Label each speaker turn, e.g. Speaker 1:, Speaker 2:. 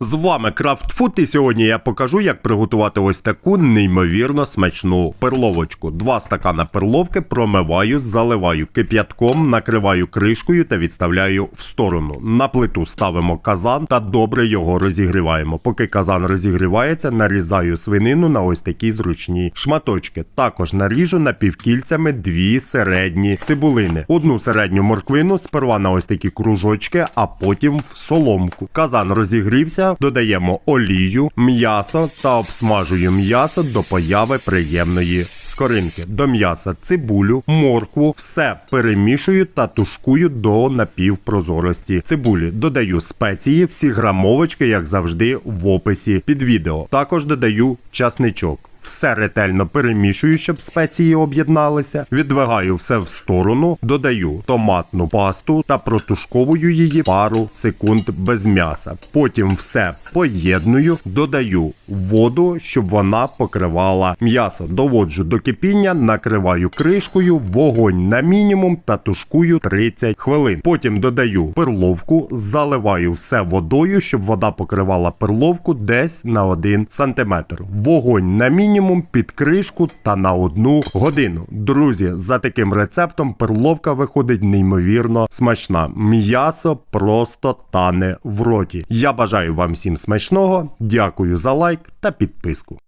Speaker 1: З вами Крафтфуд і сьогодні я покажу, як приготувати ось таку неймовірно смачну перловочку. Два стакана перловки промиваю, заливаю кип'ятком, накриваю кришкою та відставляю в сторону. На плиту ставимо казан та добре його розігріваємо. Поки казан розігрівається, нарізаю свинину на ось такі зручні шматочки. Також наріжу напівкільцями дві середні цибулини. Одну середню морквину сперва на ось такі кружочки, а потім в соломку. Казан розігрівся, додаємо олію, м'ясо та обсмажую м'ясо до появи приємної скоринки. До м'яса цибулю, моркву, все перемішую та тушкую до напівпрозорості цибулі. Додаю спеції, всі грамовочки, як завжди, в описі під відео. Також додаю часничок. Все ретельно перемішую, щоб спеції об'єдналися. Відвигаю все в сторону, додаю томатну пасту та протушковую її пару секунд без м'яса. Потім все поєдную, додаю воду, щоб вона покривала м'ясо. Доводжу до кипіння, накриваю кришкою, вогонь на мінімум та тушкую 30 хвилин. Потім додаю перловку, заливаю все водою, щоб вода покривала перловку десь на 1 см. Вогонь на мінімум під кришку та на одну годину. Друзі, за таким рецептом перловка виходить неймовірно смачна. М'ясо просто тане в роті. Я бажаю вам всім смачного. Дякую за лайк та підписку.